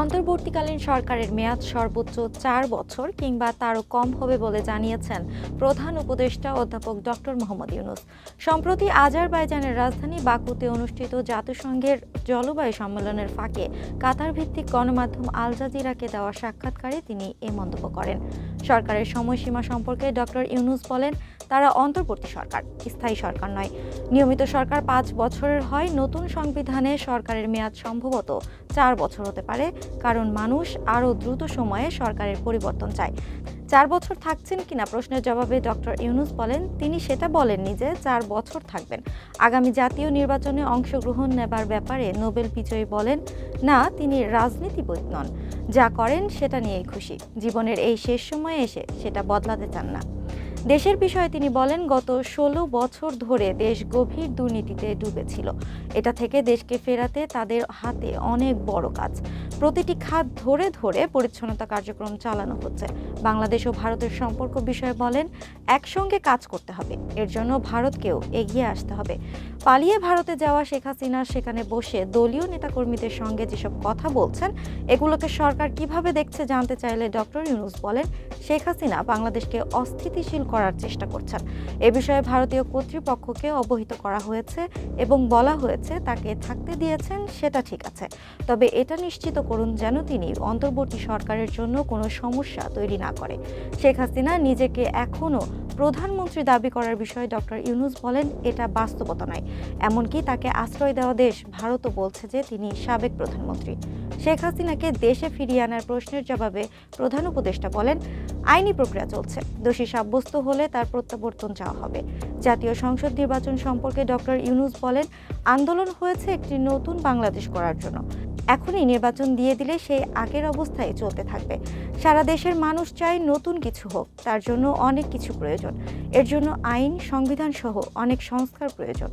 অন্তর্বর্তীকালীন সরকারের মেয়াদ সর্বোচ্চ চার বছর কিংবা তারও কম হবে বলে জানিয়েছেন প্রধান উপদেষ্টা অধ্যাপক ডক্টর মোহাম্মদ ইউনুস। সম্প্রতি আজারবাইজানের রাজধানী বাকুতে অনুষ্ঠিত জাতিসংঘের জলবায়ু সম্মেলনের ফাঁকে কাতার ভিত্তিক গণমাধ্যম আল জাজিরাকে দেওয়া সাক্ষাৎকারে তিনি এ মন্তব্য করেন। সরকারের সময়সীমা সম্পর্কে ডক্টর ইউনুস বলেন, তারা অন্তর্বর্তী সরকার, স্থায়ী সরকার নয়। নিয়মিত সরকার পাঁচ বছরের হয়, নতুন সংবিধানে সরকারের মেয়াদ সম্ভবত চার বছর হতে পারে, কারণ মানুষ আরও দ্রুত সময়ে সরকারের পরিবর্তন চায়। চার বছর থাকছেন কিনা প্রশ্নের জবাবে ডক্টর ইউনুস বলেন, তিনি সেটা বলেননি যে চার বছর থাকবেন। আগামী জাতীয় নির্বাচনে অংশগ্রহণ নেবার ব্যাপারে নোবেল বিজয়ী বলেন, না, তিনি রাজনীতিবিদ নন। যা করেন সেটা নিয়েই খুশি। জীবনের এই শেষ সময়ে এসে সেটা বদলাতে চান না। দেশের বিষয়ে তিনি বলেন, গত ষোলো বছর ধরে দেশ গভীর দুর্নীতিতে ডুবেছিল। এটা থেকে দেশকে ফেরাতে তাদের হাতে অনেক বড় কাজ। প্রতিটি খাত ধরে ধরে পরিচ্ছন্নতা কার্যক্রম চালানো হচ্ছে। বাংলাদেশ ও ভারতের সম্পর্ক বিষয়ে বলেন, একসঙ্গে কাজ করতে হবে। এর জন্য ভারতকেও এগিয়ে আসতে হবে। পালিয়ে ভারতে যাওয়া শেখ হাসিনা সেখানে বসে দলীয় নেতাকর্মীদের সঙ্গে যেসব কথা বলছেন, এগুলোকে সরকার কীভাবে দেখছে জানতে চাইলে ডক্টর ইউনুস বলেন, শেখ হাসিনা বাংলাদেশকে অস্থিতিশীল করার চেষ্টা করছেন। এ বিষয়ে ভারতীয় কর্তৃপক্ষকে অবহিত করা হয়েছে এবং বলা হয়েছে তাকে থাকতে দিয়েছেন, সেটা ঠিক আছে। তবে এটা নিশ্চিত করুন যেন তিনি অন্তর্বর্তী সরকারের জন্য কোনো সমস্যা তৈরি না করে। শেখ হাসিনা নিজেকে এখনও প্রধানমন্ত্রী দাবি করার বিষয়ে ডক্টর ইউনুস বলেন, এটা বাস্তবতা নয়। এমনকি তাকে আশ্রয় দেওয়া দেশ ভারতও বলছে যে তিনি সাবেক প্রধানমন্ত্রী। শেখ হাসিনাকে দেশে ফিরিয়ে আনার প্রশ্নের জবাবে প্রধান উপদেষ্টা বলেন, আইনি প্রক্রিয়া চলছে। দোষী সাব্যস্ত হলে তার প্রত্যাবর্তন চাওয়া হবে। জাতীয় সংসদ নির্বাচন সম্পর্কে ডক্টর ইউনুস বলেন, আন্দোলন হয়েছে একটি নতুন বাংলাদেশ করার জন্য। এখনই নির্বাচন দিয়ে দিলে সেই আগের অবস্থায় চলতে থাকবে। সারা দেশের মানুষ চায় নতুন কিছু হোক, তার জন্য অনেক কিছু প্রয়োজন। এর জন্য আইন সংবিধান সহ অনেক সংস্কার প্রয়োজন।